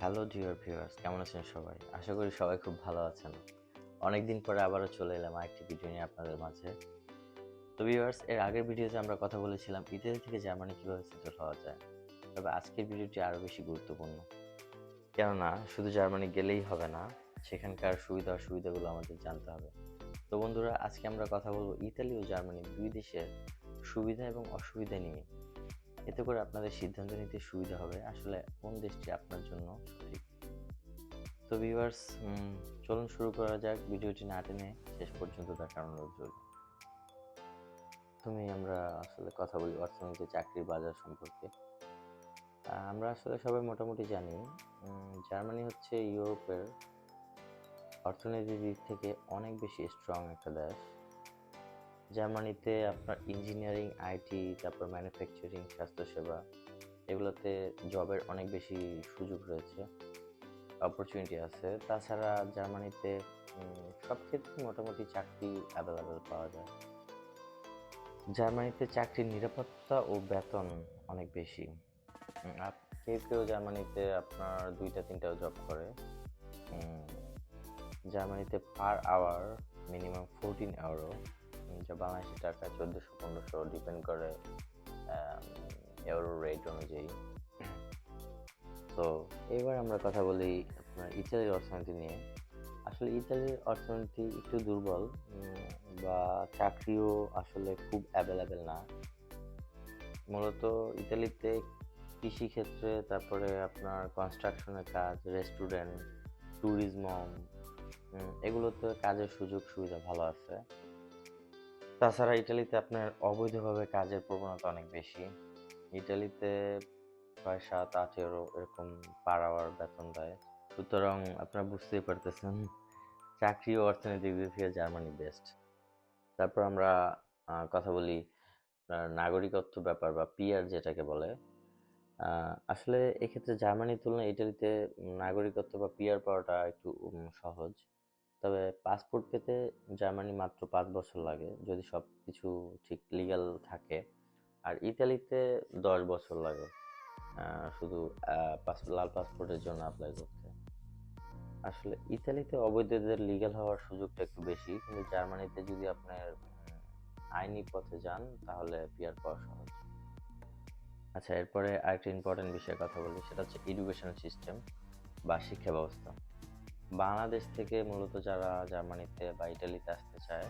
Hello dear viewers কেমন আছেন সবাই? আশা করি সবাই খুব ভালো আছেন। অনেকদিন পরে আবারও চলে এলাম আরেকটি ভিডিও নিয়ে আপনাদের মাঝে। তো ভিউয়ার্স এর আগের ভিডিওতে আমরা কথা বলেছিলাম ইতালি থেকে জার্মানি কীভাবে সেটেল হওয়া যায়। তবে আজকের ভিডিওটি আরও বেশি গুরুত্বপূর্ণ। কেননা, শুধু জার্মানি গেলেই হবে না, সেখানকার সুবিধা অসুবিধাগুলো আমাদের জানতে হবে। তো বন্ধুরা, আজকে আমরা কথা বলব ইতালি ও জার্মানি দুই দেশের সুবিধা এবং অসুবিধা নিয়ে। এতে করে আপনাদের সিদ্ধান্ত নিতে সুবিধা হবে। আসলে কোন দেশটি আপনার জন্য সঠিক? তো ভিউয়ার্স চলুন শুরু করা যাক। ভিডিওটি না টেনে শেষ পর্যন্ত দেখার অনুরোধ রইল। তুমি আমরা আসলে কথা বলি অর্থনীতি, চাকরির বাজার সম্পর্কে। আমরা আসলে সবাই মোটামুটি জানি জার্মানি হচ্ছে ইউরোপের অর্থনীতির দিক থেকে অনেক বেশি স্ট্রং একটা দেশ। জার্মানিতে আপনার ইঞ্জিনিয়ারিং আইটি তারপর ম্যানুফ্যাকচারিং স্বাস্থ্যসেবা, এগুলোতে জবের অনেক বেশি সুযোগ রয়েছে অপরচুনিটি আছে। তাছাড়া জার্মানিতে সব ক্ষেত্রে মোটামুটি চাকরি অ্যাভেলেবেল পাওয়া যায়। জার্মানিতে চাকরির নিরাপত্তা ও বেতন অনেক বেশি। কেউ কেউ জার্মানিতে আপনার দুইটা তিনটাও জব করে। জার্মানিতে পার আওয়ার মিনিমাম ফোরটিন আওয়ারও যা বাংলাদেশি টাকা চোদ্দোশো, পনেরোশো ডিপেন্ড করে ইউরো রেট অনুযায়ী। তো এবার আমরা কথা বলি আপনার ইতালির অর্থনীতি নিয়ে। আসলে ইতালির অর্থনীতি একটু দুর্বল বা চাকরিও আসলে খুব অ্যাভেলেবেল না। মূলত ইতালিতে কৃষিক্ষেত্রে, তারপরে আপনার কনস্ট্রাকশনের কাজ রেস্টুরেন্ট ট্যুরিজম এগুলোতে কাজের সুযোগ সুবিধা ভালো আছে। তাছাড়া ইটালিতে আপনার অবৈধভাবে কাজের প্রবণতা অনেক বেশি। ইটালিতে ছয় সাত ইউরো এরকম পার আওয়ার বেতন দেয়। সুতরাং আপনারা বুঝতেই পারতেছেন চাকরি ও অর্থনৈতিক দিক থেকে জার্মানি বেস্ট তারপর আমরা কথা বলি নাগরিকত্ব ব্যাপার বা পিআর যেটাকে বলে। আসলে এক্ষেত্রে জার্মানির তুলনায় ইটালিতে নাগরিকত্ব বা পিআর পাওয়াটা একটু সহজ। তবে পাসপোর্ট পেতে জার্মানি মাত্র পাঁচ বছর লাগে, যদি সব কিছু ঠিক লিগ্যাল থাকে। আর ইতালিতে দশ বছর লাগে শুধু লাল পাসপোর্টের জন্য অ্যাপ্লাই করতে। আসলে ইতালিতে অবৈধদের লিগ্যাল হওয়ার সুযোগটা একটু বেশি, কিন্তু জার্মানিতে যদি আপনার আইনি পথে যান, তাহলে পিয়ার পাওয়া সহজ। আচ্ছা এরপরে আরেকটা ইম্পর্টেন্ট বিষয়ে কথা বলি, সেটা হচ্ছে এডুকেশন সিস্টেম বা শিক্ষা ব্যবস্থা। বাংলাদেশ থেকে মূলত যারা জার্মানিতে বা ইটালিতে আসতে চায়,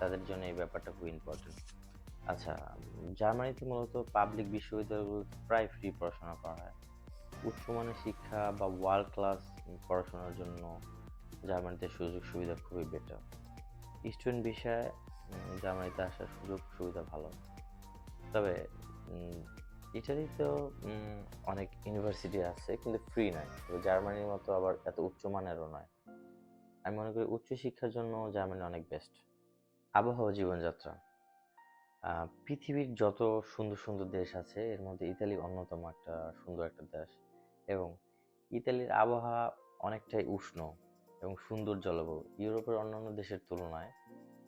তাদের জন্য এই ব্যাপারটা খুব ইম্পর্টেন্ট আচ্ছা জার্মানিতে মূলত পাবলিক বিশ্ববিদ্যালয়গুলোতে প্রায় ফ্রি পড়াশোনা করা হয়। উচ্চমানের শিক্ষা বা ওয়ার্ল্ড ক্লাস পড়াশোনার জন্য জার্মানিতে সুযোগ সুবিধা খুবই বেটার স্টুডেন্ট বিষয়ে জার্মানিতে আসার সুযোগ সুবিধা ভালো। তবে উম, তো অনেক ইউনিভার্সিটি আছে কিন্তু ফ্রি নয় জার্মানির মতো আবার এত উচ্চমানেরও নয়। আমি মনে করি উচ্চশিক্ষার জন্য জার্মানি অনেক বেস্ট আবহাওয়া জীবনযাত্রা। পৃথিবীর যত সুন্দর সুন্দর দেশ আছে এর মধ্যে ইতালি অন্যতম একটা সুন্দর একটা দেশ। এবং ইতালির আবহাওয়া অনেকটাই উষ্ণ এবং সুন্দর জলবায়ু। ইউরোপের অন্যান্য দেশের তুলনায়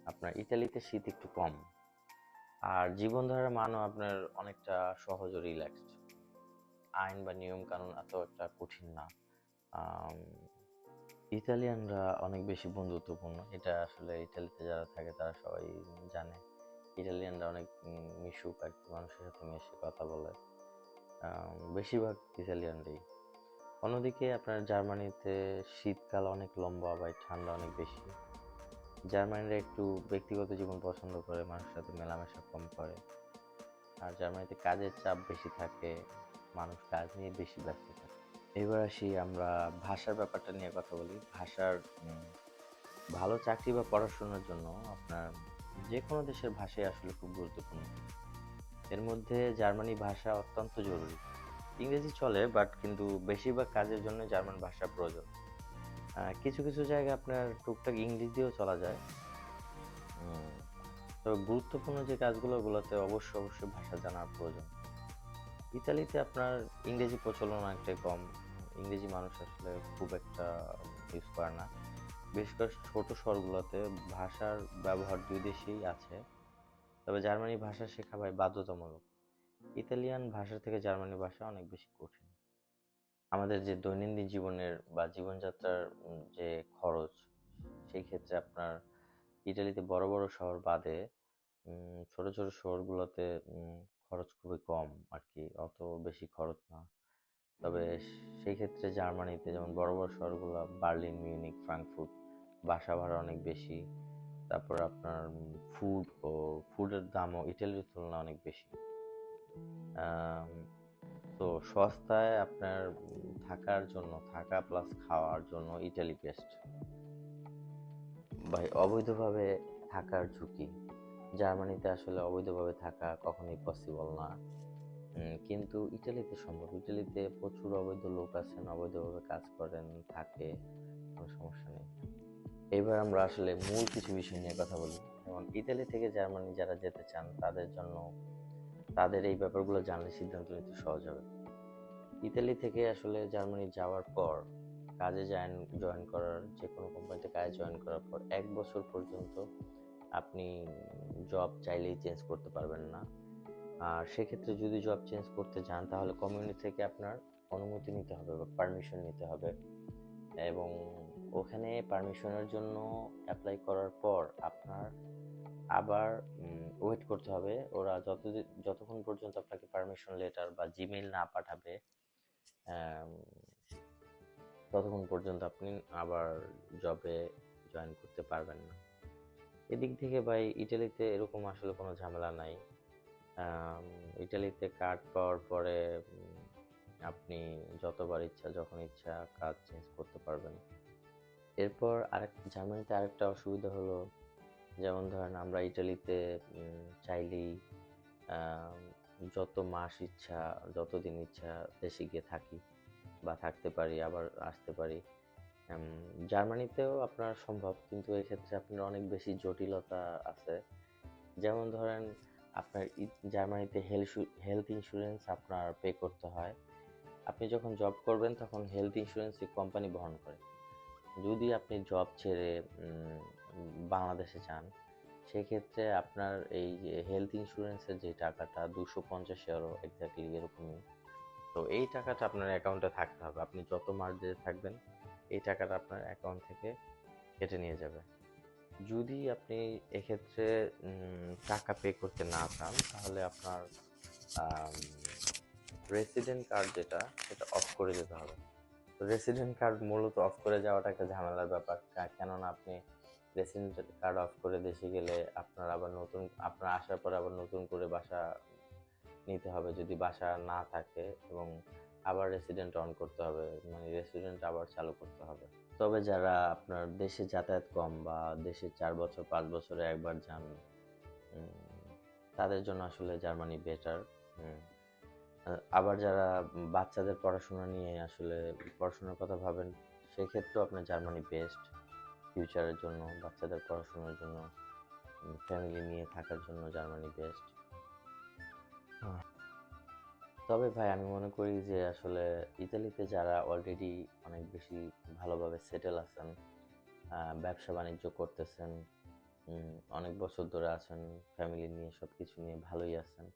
আপনার ইতালিতে শীত একটু কম। আর জীবনধারার মানও আপনার অনেকটা সহজ ও রিল্যাক্সড আইন বা নিয়ম কানুন এত একটা কঠিন না। ইতালিয়ানরা অনেক বেশি বন্ধুত্বপূর্ণ। এটা আসলে ইতালিতে যারা থাকে তারা সবাই জানে। ইটালিয়ানরা অনেক মিশুক আর কি, মানুষের সাথে মিশে কথা বলে। বেশিরভাগ ইতালিয়ানরাই। অন্যদিকে আপনার জার্মানিতে শীতকাল অনেক লম্বা বা ঠান্ডা অনেক বেশি। জার্মানিরা একটু ব্যক্তিগত জীবন পছন্দ করে, মানুষের সাথে মেলামেশা কম করে। আর জার্মানিতে কাজের চাপ বেশি থাকে, মানুষ কাজ নিয়ে বেশি ব্যস্ত থাকে। এবার আসি আমরা ভাষার ব্যাপারটা নিয়ে কথা বলি। ভাষার ভালো চাকরি বা পড়াশোনার জন্য আপনার যে কোনো দেশের ভাষাই আসলে খুব গুরুত্বপূর্ণ। এর মধ্যে জার্মানি ভাষা অত্যন্ত জরুরি। ইংরেজি চলে, বাট কিন্তু বেশিরভাগ কাজের জন্য জার্মান ভাষা প্রয়োজন। কিছু কিছু জায়গায় আপনার টুকটাক ইংরেজিও চলা যায়। উম, তো গুরুত্বপূর্ণ যে কাজগুলো ওগুলোতে অবশ্যই অবশ্যই ভাষা জানার প্রয়োজন। ইতালিতে আপনার ইংরেজি প্রচলন অনেকটাই কম। ইংরেজি মানুষ আসলে খুব একটা ইউজ করে না। বিশেষ করে ছোট শহরগুলোতে ভাষার ব্যবহার দুই দেশেই আছে। তবে জার্মানি ভাষা শেখা ভাই বাধ্যতামূলক। ইতালিয়ান ভাষা থেকে জার্মানি ভাষা অনেক বেশি কঠিন। আমাদের যে দৈনন্দিন জীবনের বা জীবনযাত্রার যে খরচ, সেই ক্ষেত্রে আপনার ইটালিতে বড় বড় শহর বাদে ছোট ছোট শহরগুলোতে খরচ খুবই কম আর কি অত বেশি খরচ না। তবে সেই ক্ষেত্রে জার্মানিতে যেমন বড় বড় শহরগুলো, বার্লিন, মিউনিক, ফ্রাঙ্কফুর্ট, বাসা ভাড়া অনেক বেশি। তারপর আপনার ফুড ও ফুডের দামও ইটালির তুলনায় অনেক বেশি। তো সস্তায় আপনার থাকার জন্য, থাকা প্লাস খাওয়ার জন্য ইটালি বেস্ট ভাই, অবৈধভাবে থাকার ঝুঁকি। জার্মানিতে আসলে অবৈধভাবে থাকা কখনোই পসিবল না। কিন্তু ইটালিতে সম্ভব। ইটালিতে প্রচুর অবৈধ লোক আছেন, অবৈধভাবে কাজ করেন, থাকে। কোনো সমস্যা নেই। এবার আমরা আসলে মূল কিছু বিষয় নিয়ে কথা বলি। যেমন ইতালি থেকে জার্মানি যারা যেতে চান, তাদের জন্য তাদের এই ব্যাপারগুলো জানলে সিদ্ধান্ত নিতে সহজ হবে। ইতালি থেকে আসলে জার্মানি যাওয়ার পর কাজে জয়েন জয়েন করার যে কোনো কোম্পানিতে কাজে জয়েন করার পর এক বছর পর্যন্ত আপনি জব চাইলেই চেঞ্জ করতে পারবেন না। আর সেক্ষেত্রে যদি জব চেঞ্জ করতে যান, তাহলে কমিউনিটি থেকে আপনার অনুমতি নিতে হবে বা পারমিশন নিতে হবে। এবং ওখানে পারমিশনের জন্য অ্যাপ্লাই করার পর আপনার আবার ওয়েট করতে হবে। ওরা যত যতক্ষণ পর্যন্ত আপনাকে পারমিশন লেটার বা জিমেইল না পাঠাবে ততক্ষণ পর্যন্ত আপনি আবার জবে জয়েন করতে পারবেন না। এদিক থেকে ভাই ইটালিতে এরকম আসলে কোনো ঝামেলা নাই। ইটালিতে কার্ড পাওয়ার পরে আপনি যতবার ইচ্ছা, যখন ইচ্ছা কাজ চেঞ্জ করতে পারবেন। এরপর আরেক জার্মানিতে আরেকটা অসুবিধা হলো যেমন ধরেন আমরা ইটালিতে চাইলেই যত মাস ইচ্ছা যত দিন ইচ্ছা দেশে গিয়ে থাকি বা থাকতে পারি, আবার আসতে পারি। জার্মানিতেও আপনার সম্ভব, কিন্তু এক্ষেত্রে আপনার অনেক বেশি জটিলতা আছে। যেমন ধরেন, আপনার জার্মানিতে হেলথ হেলথ ইন্স্যুরেন্স আপনার পে করতে হয়। আপনি যখন জব করবেন, তখন হেলথ ইন্স্যুরেন্স কোম্পানি বহন করে। যদি আপনি জব ছেড়ে বাংলাদেশে যান, সেক্ষেত্রে আপনার এই যে হেলথ ইন্স্যুরেন্সের যে টাকাটা, দুশো পঞ্চাশ ইউরো এক্স্যাক্টলি এরকমই। তো এই টাকাটা আপনার অ্যাকাউন্টে থাকতে হবে। আপনি যত মাস থাকবেন, এই টাকাটা আপনার অ্যাকাউন্ট থেকে কেটে নিয়ে যাবে। যদি আপনি এক্ষেত্রে টাকা পে করতে না চান, তাহলে আপনার রেসিডেন্ট কার্ড যেটা, সেটা অফ করে দিতে হবে। রেসিডেন্ট কার্ড মূলত অফ করে যাওয়াটা একটা ঝামেলার ব্যাপার। কেননা আপনি রেসিডেন্ট কার্ড অফ করে দেশে গেলে আপনার আবার নতুন, আপনার আসার পরে আবার নতুন করে বাসা নিতে হবে যদি বাসা না থাকে এবং আবার রেসিডেন্ট অন করতে হবে মানে রেসিডেন্ট আবার চালু করতে হবে। তবে যারা আপনার দেশে যাতায়াত কম বা দেশে চার বছর, পাঁচ বছরে একবার যান তাদের জন্য আসলে জার্মানি বেটার আবার যারা বাচ্চাদের পড়াশোনা নিয়ে আসলে পড়াশোনার কথা ভাবেন, সেক্ষেত্রেও আপনার জার্মানি বেস্ট ফিউচারের জন্য, বাচ্চাদের পড়াশোনার জন্য ফ্যামিলি নিয়ে থাকার জন্য জার্মানি বেস্ট তবে ভাই, আমি মনে করি যে আসলে ইতালিতে যারা অলরেডি অনেক বেশি ভালোভাবে সেটেল আছেন ব্যবসা বাণিজ্য করতেছেন অনেক বছর ধরে আছেন ফ্যামিলি নিয়ে সব কিছু নিয়ে ভালোই আছেন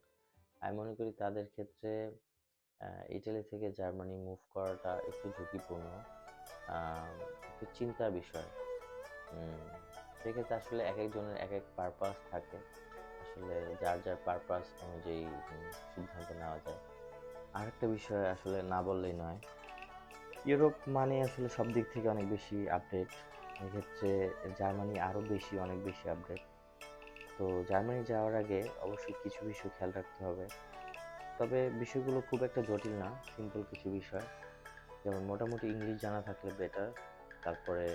আমি মনে করি তাদের ক্ষেত্রে ইটালি থেকে জার্মানি মুভ করাটা একটু ঝুঁকিপূর্ণ। একটু চিন্তার বিষয়। সেক্ষেত্রে আসলে এক একজনের এক এক পারপাস থাকে। আসলে যার যার পারপাস অনুযায়ী সিদ্ধান্ত নেওয়া যায়। আরেকটা বিষয় আসলে না বললেই নয়। ইউরোপ মানে আসলে সব দিক থেকে অনেক বেশি আপডেট এক্ষেত্রে জার্মানি আরও বেশি, অনেক বেশি আপডেট তো জার্মানি যাওয়ার আগে অবশ্যই কিছু বিষয় খেয়াল রাখতে হবে। তবে বিষয়গুলো খুব একটা জটিল না সিম্পল কিছু বিষয়। যেমন মোটামুটি ইংলিশ জানা থাকলে বেটার তারপরে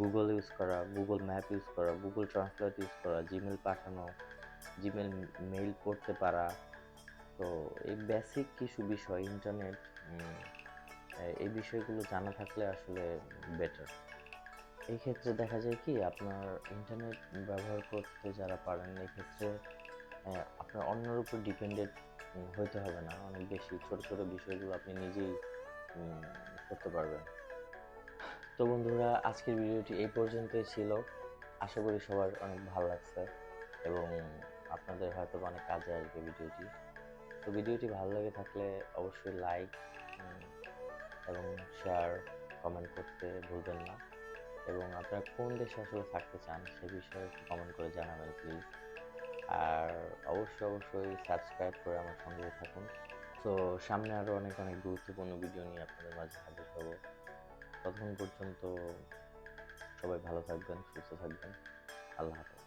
গুগল ইউজ করা গুগল ম্যাপ ইউজ করা গুগল ট্রান্সলেট ইউজ করা জিমেল পাঠানো জিমেল মেইল পড়তে পারা। তো এই বেসিক কিছু বিষয় ইন্টারনেট এই বিষয়গুলো জানা থাকলে আসলে বেটার এই ক্ষেত্রে দেখা যায় কি, আপনার ইন্টারনেট ব্যবহার করতে যারা পারেন এই ক্ষেত্রে আপনার অন্যের উপর ডিপেন্ডেন্ট হইতে হবে না। অনেক বেশি ছোট ছোট বিষয়গুলো আপনি নিজেই করতে পারবেন। তো বন্ধুরা, আজকের ভিডিওটি এই পর্যন্তই ছিল। আশা করি সবার অনেক ভালো লাগছে এবং আপনাদের হয়তো অনেক কাজে আসবে ভিডিওটি। তো ভিডিওটি ভালো লেগে থাকলে অবশ্যই লাইক এবং শেয়ার কমেন্ট করতে ভুলবেন না। এবং আপনারা কোন দেশে আসলে থাকতে চান সে বিষয়ে একটু কমেন্ট করে জানাবেন প্লিজ আর অবশ্যই অবশ্যই সাবস্ক্রাইব করে আমার সঙ্গে থাকুন। তো সামনে আরও অনেক অনেক গুরুত্বপূর্ণ ভিডিও নিয়ে আপনাদের মাঝে হাজির হব। ততক্ষণ পর্যন্ত সবাই ভালো থাকবেন, সুস্থ থাকবেন। আল্লাহ হাফেজ।